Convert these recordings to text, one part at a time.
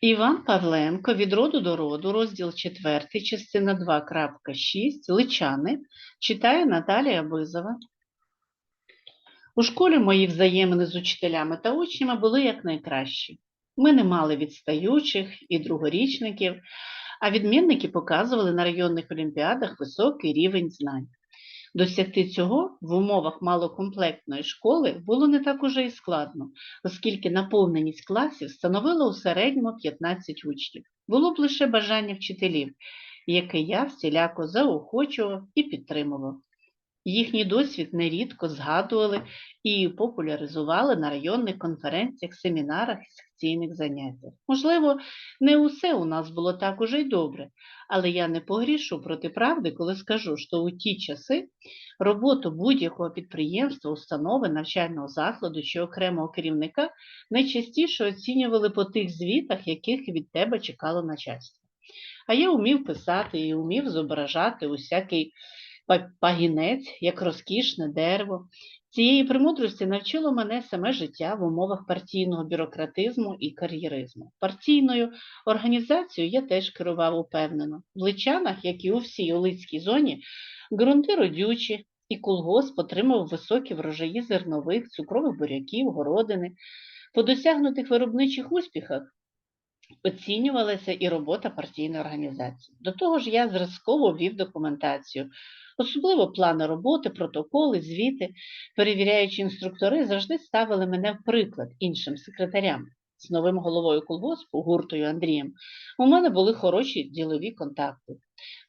Іван Павленко від роду до роду, розділ 4, частина 2.6, Личани, читає Наталія Бизова. У школі мої взаємини з учителями та учнями були якнайкращі. Ми не мали відстаючих і другорічників, а відмінники показували на районних олімпіадах високий рівень знань. Досягти цього в умовах малокомплектної школи було не так уже і складно, оскільки наповненість класів становила у середньому 15 учнів. Було б лише бажання вчителів, яке я всіляко заохочував і підтримував. Їхній досвід нерідко згадували і популяризували на районних конференціях, семінарах і секційних заняттях. Можливо, не усе у нас було так уже й добре, але я не погрішу проти правди, коли скажу, що у ті часи роботу будь-якого підприємства, установи, навчального закладу чи окремого керівника найчастіше оцінювали по тих звітах, яких від тебе чекало начальство. А я умів писати і умів зображати усякий пагінець, як розкішне дерево. Цієї премудрості навчило мене саме життя в умовах партійного бюрократизму і кар'єризму. Партійною організацією я теж керував упевнено. В Личанах, як і у всій Олицькій зоні, ґрунти родючі, і колгосп отримав високі врожаї зернових, цукрових буряків, городини. По досягнутих виробничих успіхах оцінювалася і робота партійної організації. До того ж, я зразково ввів документацію, особливо плани роботи, протоколи, звіти. Перевіряючи інструктори, завжди ставили мене в приклад іншим секретарям. З новим головою колгоспу, гуртою Андрієм, у мене були хороші ділові контакти.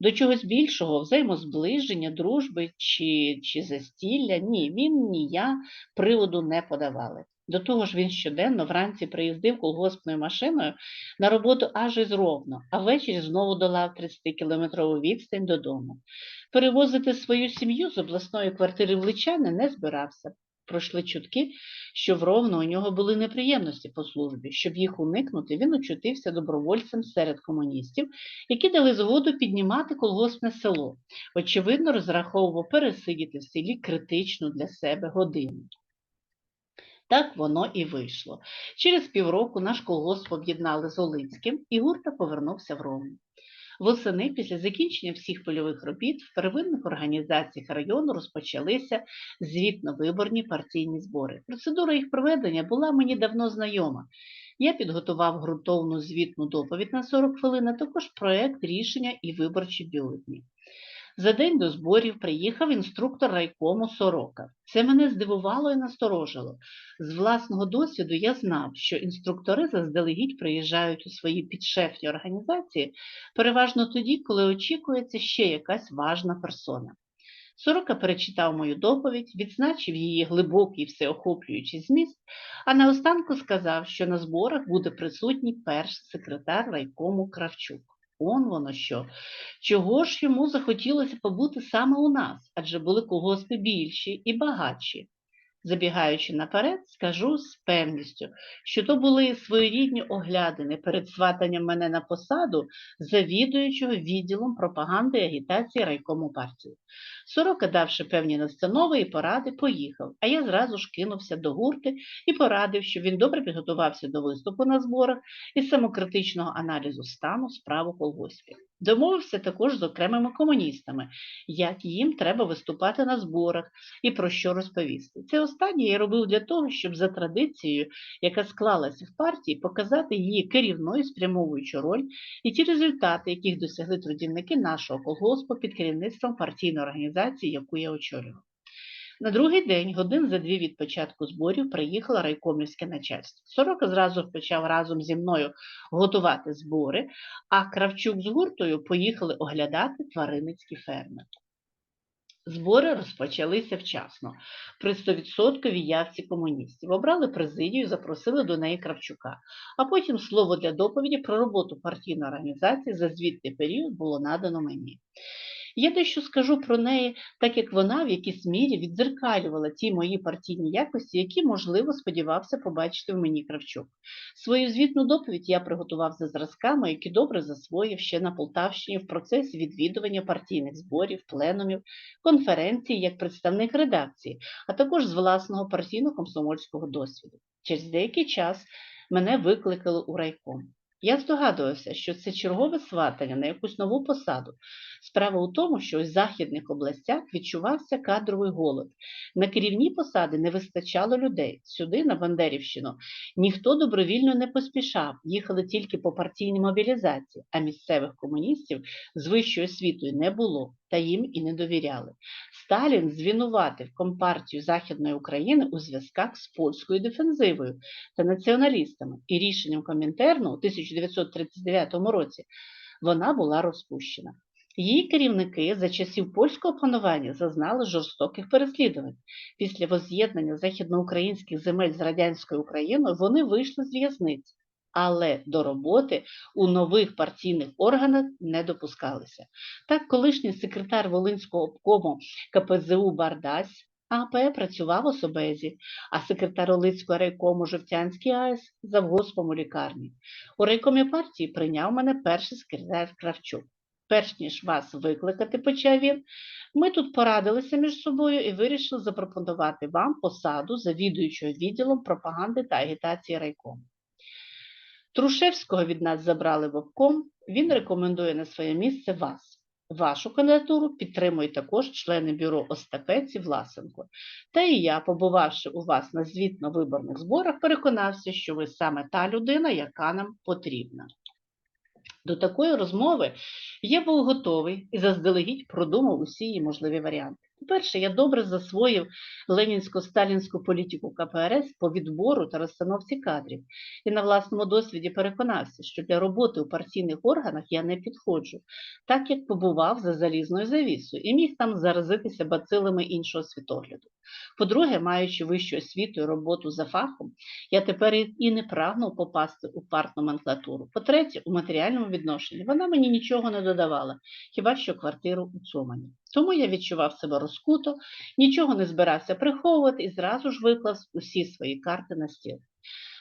До чогось більшого, взаємозближення, дружби чи, чи застілля, ні, він, ні я приводу не подавали. До того ж, він щоденно вранці приїздив колгоспною машиною на роботу аж із Ровно, а ввечері знову долав 30-кілометрову відстань додому. Перевозити свою сім'ю з обласної квартири в Личани не збирався. Пройшли чутки, що в Ровно у нього були неприємності по службі. Щоб їх уникнути, він очутився добровольцем серед комуністів, які дали згоду піднімати колгоспне село. Очевидно, розраховував пересидіти в селі критичну для себе годину. Так воно і вийшло. Через півроку наш колгосп об'єднали з Олицьким, і гурта повернувся в Ровно. Восени після закінчення всіх польових робіт в первинних організаціях району розпочалися звітно-виборні партійні збори. Процедура їх проведення була мені давно знайома. Я підготував ґрунтовну звітну доповідь на 40 хвилин, а також проект рішення і виборчі бюлетні. За день до зборів приїхав інструктор райкому Сорока. Це мене здивувало і насторожило. З власного досвіду я знав, що інструктори заздалегідь приїжджають у свої підшефні організації переважно тоді, коли очікується ще якась важна персона. Сорока перечитав мою доповідь, відзначив її глибокий всеохоплюючий зміст, а наостанку сказав, що на зборах буде присутній перший секретар райкому Кравчук. Он воно що. Чого ж йому захотілося побути саме у нас, адже були колгоспи більші і багатші. Забігаючи наперед, скажу з певністю, що то були своєрідні оглядини перед сватанням мене на посаду завідуючого відділом пропаганди і агітації райкому партії. Сорока, давши певні настанови і поради, поїхав, а я зразу ж кинувся до гурти і порадив, що він добре підготувався до виступу на зборах і самокритичного аналізу стану справу колгоспів. Домовився також з окремими комуністами, як їм треба виступати на зборах і про що розповісти. Це останнє я робив для того, щоб за традицією, яка склалася в партії, показати її керівну і спрямовуючу роль і ті результати, яких досягли трудівники нашого колгоспу під керівництвом партійної організації, яку я очолював. На другий день, годин за дві від початку зборів, приїхало райкомівське начальство. Сорока зразу почав разом зі мною готувати збори, а Кравчук з гуртою поїхали оглядати тваринницькі ферми. Збори розпочалися вчасно, при 100% явці комуністів. Обрали президію і запросили до неї Кравчука. А потім слово для доповіді про роботу партійної організації за звітний період було надано мені. Я дещо скажу про неї, так як вона в якійсь мірі віддзеркалювала ті мої партійні якості, які, можливо, сподівався побачити в мені Кравчук. Свою звітну доповідь я приготував за зразками, які добре засвоїв ще на Полтавщині в процесі відвідування партійних зборів, пленумів, конференцій як представник редакції, а також з власного партійно-комсомольського досвіду. Через деякий час мене викликали у райком. Я здогадувався, що це чергове сватання на якусь нову посаду. Справа у тому, що у західних областях відчувався кадровий голод. На керівні посади не вистачало людей. Сюди, на Бандерівщину, ніхто добровільно не поспішав, їхали тільки по партійній мобілізації, а місцевих комуністів з вищою освітою не було та їм і не довіряли. Сталін звинуватив Компартію Західної України у зв'язках з польською дефензивою та націоналістами, і рішенням Комінтерну у 1939 році вона була розпущена. Її керівники за часів польського панування зазнали жорстоких переслідувань. Після воз'єднання західноукраїнських земель з радянською Україною вони вийшли з в'язниць, але до роботи у нових партійних органах не допускалися. Так, колишній секретар Волинського обкому КПЗУ Бардась АП працював в Особезі, а секретар Олицького райкому Жовтянський АЕС завгоспом у лікарні. У райкомі партії прийняв мене перший секретар Кравчук. Перш ніж вас викликати, почав він, ми тут порадилися між собою і вирішили запропонувати вам посаду завідуючого відділом пропаганди та агітації райкому. Трушевського від нас забрали в обком, він рекомендує на своє місце вас. Вашу кандидатуру підтримують також члени бюро Остапець і Власенко. Та і я, побувавши у вас на звітно-виборних зборах, переконався, що ви саме та людина, яка нам потрібна. До такої розмови я був готовий і заздалегідь продумав усі її можливі варіанти. По-перше, я добре засвоїв ленінсько-сталінську політику КПРС по відбору та розстановці кадрів і на власному досвіді переконався, що для роботи у партійних органах я не підходжу, так як побував за залізною завісою і міг там заразитися бацилами іншого світогляду. По-друге, маючи вищу освіту і роботу за фахом, я тепер і не прагнув попасти у партноменклатуру. По-третє, у матеріальному відношенні вона мені нічого не додавала, хіба що квартиру у Цумані. Тому я відчував себе розкуто, нічого не збирався приховувати і зразу ж виклав усі свої карти на стіл.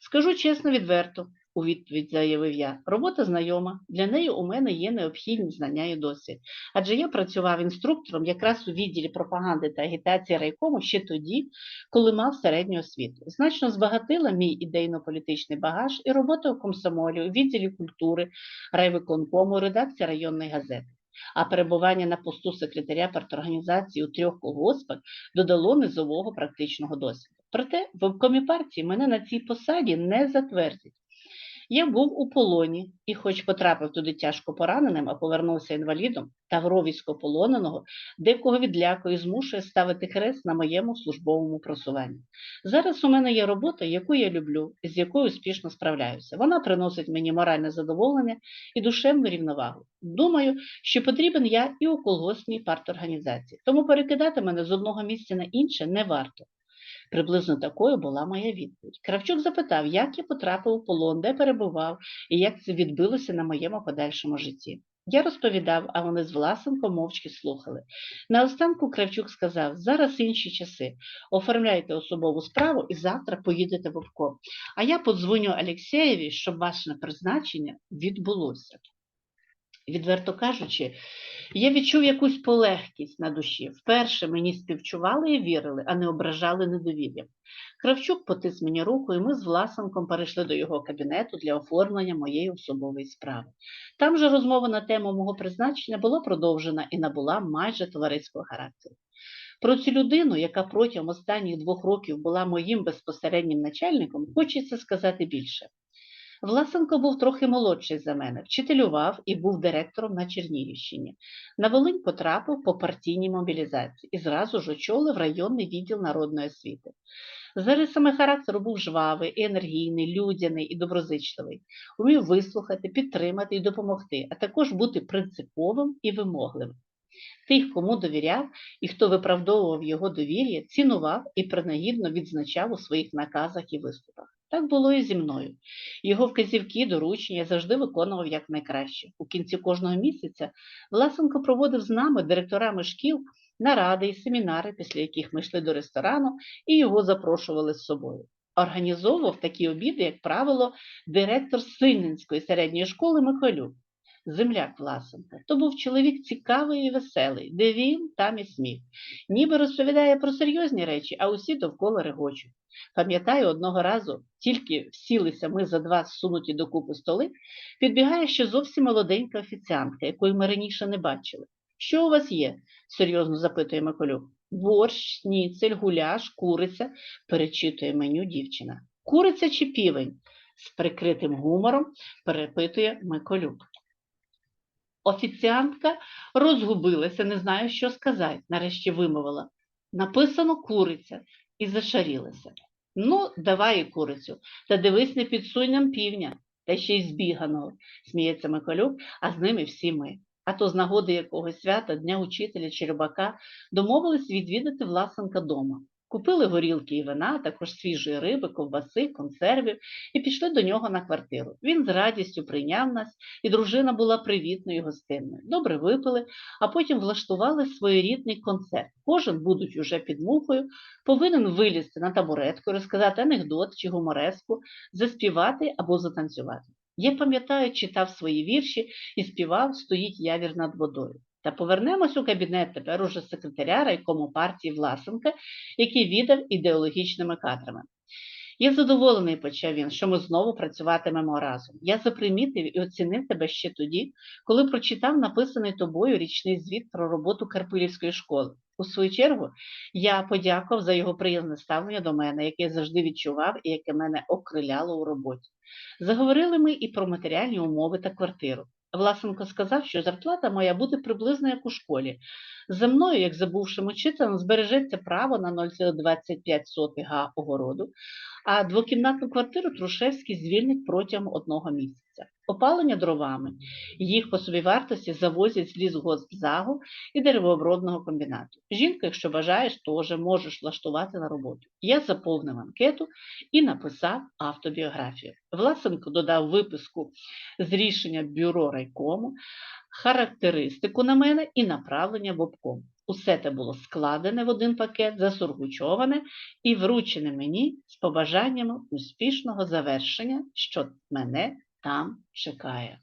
Скажу чесно відверто, у відповідь заявив я, робота знайома, для неї у мене є необхідні знання і досвід. Адже я працював інструктором якраз у відділі пропаганди та агітації райкому ще тоді, коли мав середню освіту. Значно збагатила мій ідейно-політичний багаж і робота у комсомолі, у відділі культури, райвиконкому, редакції районної газети. А перебування на посту секретаря парторганізації у трьох колгоспах додало низового практичного досвіду. Проте в обкомі партії мене на цій посаді не затвердять. Я був у полоні і, хоч потрапив туди тяжко пораненим, а повернувся інвалідом, тавро військополоненого, декого відлякує і змушує ставити хрест на моєму службовому просуванні. Зараз у мене є робота, яку я люблю, з якою успішно справляюся. Вона приносить мені моральне задоволення і душевну рівновагу. Думаю, що потрібен я і у колгоспній парторганізації, тому перекидати мене з одного місця на інше не варто. Приблизно такою була моя відповідь. Кравчук запитав, як я потрапив у полон, де перебував і як це відбилося на моєму подальшому житті. Я розповідав, а вони з Власенко мовчки слухали. Наостанку Кравчук сказав: зараз інші часи. Оформляйте особову справу і завтра поїдете в обком. А я подзвоню Алексєєві, щоб ваше призначення відбулося. Відверто кажучи, я відчув якусь полегкість на душі. Вперше мені співчували і вірили, а не ображали недовір'ям. Кравчук потис мені руку, і ми з Власенком перейшли до його кабінету для оформлення моєї особової справи. Там же розмова на тему мого призначення була продовжена і набула майже товариського характеру. Про цю людину, яка протягом останніх двох років була моїм безпосереднім начальником, хочеться сказати більше. Власенко був трохи молодший за мене, вчителював і був директором на Чернігівщині. На Волинь потрапив по партійній мобілізації і зразу ж очолив районний відділ народної освіти. За рисами характеру був жвавий, енергійний, людяний і доброзичливий, умів вислухати, підтримати і допомогти, а також бути принциповим і вимогливим. Тих, кому довіряв і хто виправдовував його довір'я, цінував і принагідно відзначав у своїх наказах і виступах. Так було і зі мною. Його вказівки, доручення завжди виконував якнайкраще. У кінці кожного місяця Власенко проводив з нами, директорами шкіл, наради і семінари, після яких ми йшли до ресторану і його запрошували з собою. Організовував такі обіди, як правило, директор Синненської середньої школи Михайлюк. Земляк Власенка. То був чоловік цікавий і веселий, де він, там і сміх. Ніби розповідає про серйозні речі, а усі довкола регочуть. Пам'ятаю, одного разу, тільки всілися ми за два зсунуті докупи столи, підбігає ще зовсім молоденька офіціантка, якої ми раніше не бачили. Що у вас є? серйозно запитує Миколюк. Борщ, шніцель, гуляш, куриця, перечитує меню дівчина. Куриця чи півень? з прикритим гумором перепитує Миколюк. Офіціантка розгубилася, не знаю, що сказати, нарешті вимовила. Написано куриця і зашарілася. Ну, давай і курицю, та дивись, не підсунь нам півня, та ще й збіганого, сміється Миколюк, а з ними всі ми. А то з нагоди якогось свята, Дня учителя чи рибака, домовились відвідати Власенка дома. Купили горілки і вина, також свіжої риби, ковбаси, консервів і пішли до нього на квартиру. Він з радістю прийняв нас, і дружина була привітною і гостинною. Добре випили, а потім влаштували своєрідний концерт. Кожен, будучи уже під мухою, повинен вилізти на табуретку, розказати анекдот чи гумореску, заспівати або затанцювати. Я пам'ятаю, читав свої вірші і співав Стоїть явір над водою. Та повернемось у кабінет тепер уже секретаря райкому партії Власенка, який віддав ідеологічними кадрами. Я задоволений, почав він, що ми знову працюватимемо разом. Я запримітив і оцінив тебе ще тоді, коли прочитав написаний тобою річний звіт про роботу Карпилівської школи. У свою чергу я подякував за його приязне ставлення до мене, яке я завжди відчував і яке мене окриляло у роботі. Заговорили ми і про матеріальні умови та квартиру. Власенко сказав, що зарплата моя буде приблизно як у школі. За мною, як забувшим учителем, збережеться право на 0,25 га огороду, а двокімнатну квартиру Трушевський звільнить протягом одного місяця. Опалення дровами. Їх по собівартості завозять з лісгоспзагу і деревообробного комбінату. Жінка, якщо бажаєш, теж можеш влаштувати на роботу. Я заповнив анкету і написав автобіографію. Власенко додав виписку з рішення бюро райкому, характеристику на мене і направлення в обком. Усе те було складене в один пакет, засургучоване і вручене мені з побажаннями успішного завершення, що мене там чекає.